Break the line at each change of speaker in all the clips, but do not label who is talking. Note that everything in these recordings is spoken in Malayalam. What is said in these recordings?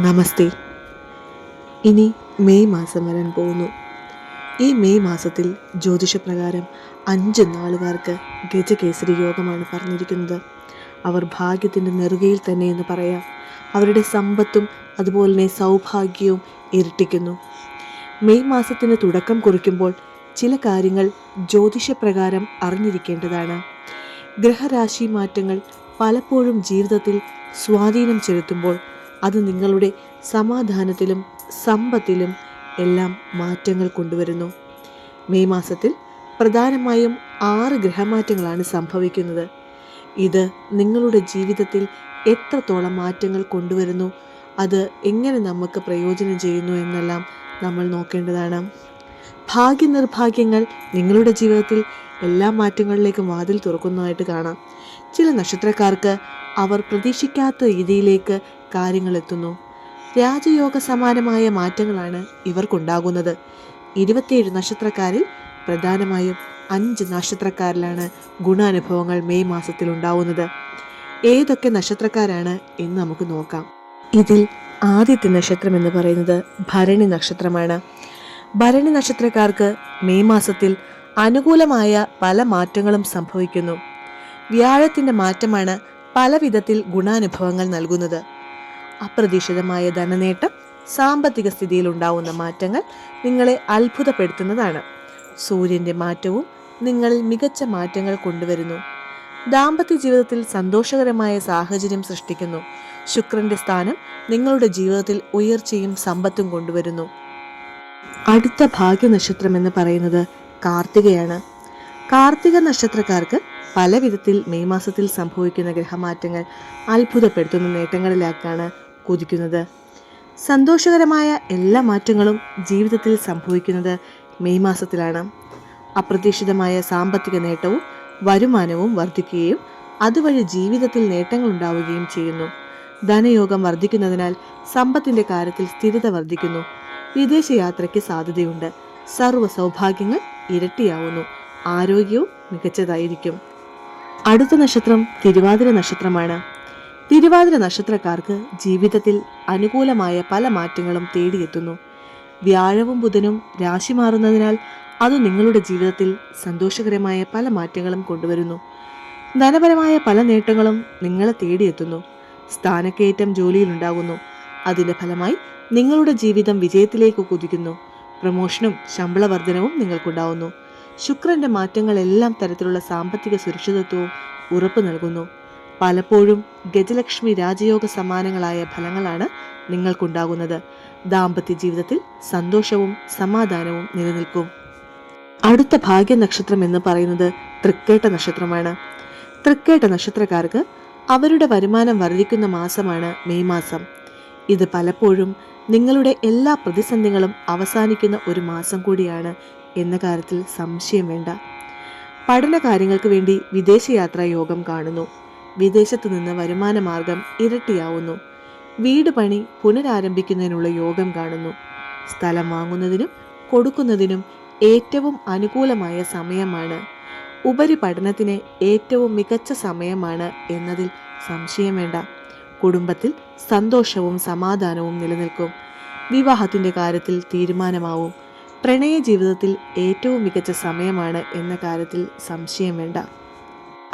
നമസ്തേ. ഇനി മെയ് മാസം വരാൻ പോകുന്നു. ഈ മെയ് മാസത്തിൽ ജ്യോതിഷപ്രകാരം അഞ്ച് നാളുകാർക്ക് ഗജകേസരി യോഗമാണ് പറഞ്ഞിരിക്കുന്നത്. അവർ ഭാഗ്യത്തിന്റെ നെറുകയിൽ തന്നെ എന്ന് പറയാം. അവരുടെ സമ്പത്തും അതുപോലെ തന്നെ സൗഭാഗ്യവും ഇരട്ടിക്കുന്നു. മെയ് മാസത്തിന് തുടക്കം കുറിക്കുമ്പോൾ ചില കാര്യങ്ങൾ ജ്യോതിഷപ്രകാരം അറിഞ്ഞിരിക്കേണ്ടതാണ്. ഗ്രഹരാശി മാറ്റങ്ങൾ പലപ്പോഴും ജീവിതത്തിൽ സ്വാധീനം ചെലുത്തുമ്പോൾ അത് നിങ്ങളുടെ സമാധാനത്തിലും സമ്പത്തിലും എല്ലാം മാറ്റങ്ങൾ കൊണ്ടുവരുന്നു. മെയ് മാസത്തിൽ പ്രധാനമായും ആറ് ഗ്രഹമാറ്റങ്ങളാണ് സംഭവിക്കുന്നത്. ഇത് നിങ്ങളുടെ ജീവിതത്തിൽ എത്രത്തോളം മാറ്റങ്ങൾ കൊണ്ടുവരുന്നു അത് എങ്ങനെ നമുക്ക് പ്രയോജനം ചെയ്യുന്നു എന്നെല്ലാം നമ്മൾ നോക്കേണ്ടതാണ്. ഭാഗ്യനിർഭാഗ്യങ്ങൾ നിങ്ങളുടെ ജീവിതത്തിൽ എല്ലാ മാറ്റങ്ങളിലേക്കും വാതിൽ തുറക്കുന്നതായിട്ട് കാണാം. ചില നക്ഷത്രക്കാർക്ക് അവർ പ്രതീക്ഷിക്കാത്ത രീതിയിലേക്ക് കാര്യങ്ങളെത്തുന്നു. രാജയോഗ സമാനമായ മാറ്റങ്ങളാണ് ഇവർക്കുണ്ടാകുന്നത്. ഇരുപത്തിയേഴ് നക്ഷത്രക്കാരിൽ പ്രധാനമായും അഞ്ച് നക്ഷത്രക്കാരിലാണ് ഗുണാനുഭവങ്ങൾ മെയ് മാസത്തിൽ ഉണ്ടാവുന്നത്. ഏതൊക്കെ നക്ഷത്രക്കാരാണ് എന്ന് നമുക്ക് നോക്കാം. ഇതിൽ ആദ്യത്തെ നക്ഷത്രം എന്ന് പറയുന്നത് ഭരണി നക്ഷത്രമാണ്. ഭരണി നക്ഷത്രക്കാർക്ക് മെയ് മാസത്തിൽ അനുകൂലമായ പല മാറ്റങ്ങളും സംഭവിക്കുന്നു. വ്യാഴത്തിന്റെ മാറ്റമാണ് പല വിധത്തിൽ ഗുണാനുഭവങ്ങൾ നൽകുന്നത്. അപ്രതീക്ഷിതമായ ധനനേട്ടം സാമ്പത്തിക സ്ഥിതിയിൽ ഉണ്ടാവുന്ന മാറ്റങ്ങൾ നിങ്ങളെ അത്ഭുതപ്പെടുത്തുന്നതാണ്. സൂര്യന്റെ മാറ്റവും നിങ്ങളിൽ മികച്ച മാറ്റങ്ങൾ കൊണ്ടുവരുന്നു. ദാമ്പത്യ ജീവിതത്തിൽ സന്തോഷകരമായ സാഹചര്യം സൃഷ്ടിക്കുന്നു. ശുക്രന്റെ സ്ഥാനം നിങ്ങളുടെ ജീവിതത്തിൽ ഉയർച്ചയും സമ്പത്തും കൊണ്ടുവരുന്നു. അടുത്ത ഭാഗ്യനക്ഷത്രം എന്ന് പറയുന്നത് കാർത്തികയാണ്. കാർത്തിക നക്ഷത്രക്കാർക്ക് പല വിധത്തിൽ മെയ് മാസത്തിൽ സംഭവിക്കുന്ന ഗ്രഹമാറ്റങ്ങൾ അത്ഭുതപ്പെടുത്തുന്ന നേട്ടങ്ങളിലേക്കാണ് കുതിക്കുന്നത്. സന്തോഷകരമായ എല്ലാ മാറ്റങ്ങളും ജീവിതത്തിൽ സംഭവിക്കുന്നത് മെയ് മാസത്തിലാണ്. അപ്രതീക്ഷിതമായ സാമ്പത്തിക നേട്ടവും വരുമാനവും വർദ്ധിക്കുകയും അതുവഴി ജീവിതത്തിൽ നേട്ടങ്ങൾ ഉണ്ടാവുകയും ചെയ്യുന്നു. ധനയോഗം വർദ്ധിക്കുന്നതിനാൽ സമ്പത്തിന്റെ കാര്യത്തിൽ സ്ഥിരത വർദ്ധിക്കുന്നു. വിദേശയാത്രയ്ക്ക് സാധ്യതയുണ്ട്. സർവ സൗഭാഗ്യങ്ങൾ ഇരട്ടിയാവുന്നു. ആരോഗ്യവും മികച്ചതായിരിക്കും. അടുത്ത നക്ഷത്രം തിരുവാതിര നക്ഷത്രമാണ്. തിരുവാതിര നക്ഷത്രക്കാർക്ക് ജീവിതത്തിൽ അനുകൂലമായ പല മാറ്റങ്ങളും തേടിയെത്തുന്നു. വ്യാഴവും ബുധനും രാശി മാറുന്നതിനാൽ അത് നിങ്ങളുടെ ജീവിതത്തിൽ സന്തോഷകരമായ പല മാറ്റങ്ങളും കൊണ്ടുവരുന്നു. ധനപരമായ പല നേട്ടങ്ങളും നിങ്ങളെ തേടിയെത്തുന്നു. സ്ഥാനക്കയറ്റം ജോലിയിലുണ്ടാകുന്നു. അതിന്റെ ഫലമായി നിങ്ങളുടെ ജീവിതം വിജയത്തിലേക്ക് കുതിക്കുന്നു. പ്രമോഷനും ശമ്പള വർധനവും നിങ്ങൾക്കുണ്ടാവുന്നു. ശുക്രന്റെ മാറ്റങ്ങൾ എല്ലാം തരത്തിലുള്ള സാമ്പത്തിക സുരക്ഷിതത്വവും ഉറപ്പ് നൽകുന്നു. പലപ്പോഴും ഗജലക്ഷ്മി രാജയോഗ സമാനങ്ങളായ ഫലങ്ങളാണ് നിങ്ങൾക്കുണ്ടാകുന്നത്. ദാമ്പത്യ ജീവിതത്തിൽ സന്തോഷവും സമാധാനവും നിലനിൽക്കും. അടുത്ത ഭാഗ്യ നക്ഷത്രം എന്ന് പറയുന്നത് തൃക്കേട്ട നക്ഷത്രമാണ്. തൃക്കേട്ട നക്ഷത്രക്കാർക്ക് അവരുടെ വരുമാനം വർദ്ധിക്കുന്ന മാസമാണ് മെയ് മാസം. ഇത് പലപ്പോഴും നിങ്ങളുടെ എല്ലാ പ്രതിസന്ധികളും അവസാനിക്കുന്ന ഒരു മാസം കൂടിയാണ് എന്ന കാര്യത്തിൽ സംശയം വേണ്ട. പഠന കാര്യങ്ങൾക്ക് വേണ്ടി വിദേശയാത്രാ യോഗം കാണുന്നു. വിദേശത്തു നിന്ന് വരുമാന മാർഗം ഇരട്ടിയാവുന്നു. വീട് പണി പുനരാരംഭിക്കുന്നതിനുള്ള യോഗം കാണുന്നു. സ്ഥലം വാങ്ങുന്നതിനും കൊടുക്കുന്നതിനും ഏറ്റവും അനുകൂലമായ സമയമാണ്. ഉപരിപഠനത്തിന് ഏറ്റവും മികച്ച സമയമാണ് എന്നതിൽ സംശയം വേണ്ട. കുടുംബത്തിൽ സന്തോഷവും സമാധാനവും നിലനിൽക്കും. വിവാഹത്തിന്റെ കാര്യത്തിൽ തീരുമാനമാവും. പ്രണയ ജീവിതത്തിൽ ഏറ്റവും മികച്ച സമയമാണ് എന്ന കാര്യത്തിൽ സംശയം വേണ്ട.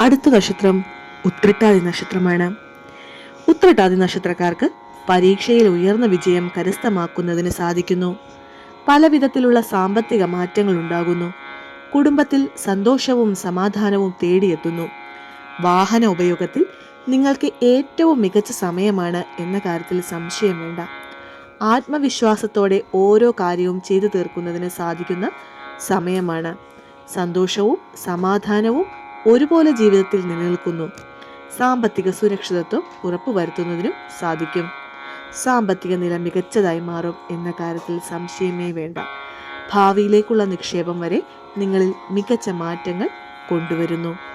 അടുത്ത നക്ഷത്രം ഉത്രട്ടാതി നക്ഷത്രമാണ്. ഉത്രട്ടാതി നക്ഷത്രക്കാർക്ക് പരീക്ഷയിൽ ഉയർന്ന വിജയം കരസ്ഥമാക്കുന്നതിന് സാധിക്കുന്നു. പലവിധത്തിലുള്ള സാമ്പത്തിക മാറ്റങ്ങൾ ഉണ്ടാകുന്നു. കുടുംബത്തിൽ സന്തോഷവും സമാധാനവും തേടിയെത്തുന്നു. വാഹന ഉപയോഗത്തിൽ നിങ്ങൾക്ക് ഏറ്റവും മികച്ച സമയമാണ് എന്ന കാര്യത്തിൽ സംശയം വേണ്ട. ആത്മവിശ്വാസത്തോടെ ഓരോ കാര്യവും ചെയ്തു തീർക്കുന്നതിന് സാധിക്കുന്ന സമയമാണ്. സന്തോഷവും സമാധാനവും ഒരുപോലെ ജീവിതത്തിൽ നിലനിൽക്കുന്നു. സാമ്പത്തിക സുരക്ഷിതത്വം ഉറപ്പുവരുത്തുന്നതിനും സാധിക്കും. സാമ്പത്തിക നില മികച്ചതായി മാറും എന്ന കാര്യത്തിൽ സംശയമേ വേണ്ട. ഭാവിയിലേക്കുള്ള നിക്ഷേപം വരെ നിങ്ങളിൽ മികച്ച മാറ്റങ്ങൾ കൊണ്ടുവരുന്നു.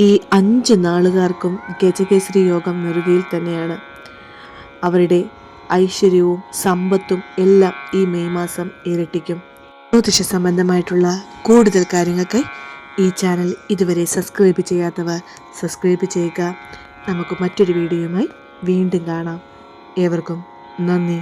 ഈ അഞ്ച് നാളുകാർക്കും ഗജകേസരി യോഗം നെറുകയിൽ തന്നെയാണ്. അവരുടെ ഐശ്വര്യവും സമ്പത്തും എല്ലാം ഈ മെയ് മാസം ഇരട്ടിക്കും. ജ്യോതിഷ സംബന്ധമായിട്ടുള്ള കൂടുതൽ കാര്യങ്ങൾക്കായി ഈ ചാനൽ ഇതുവരെ സബ്സ്ക്രൈബ് ചെയ്യാത്തവർ സബ്സ്ക്രൈബ് ചെയ്യുക. നമുക്ക് മറ്റൊരു വീഡിയോയുമായി വീണ്ടും കാണാം. ഏവർക്കും നന്ദി.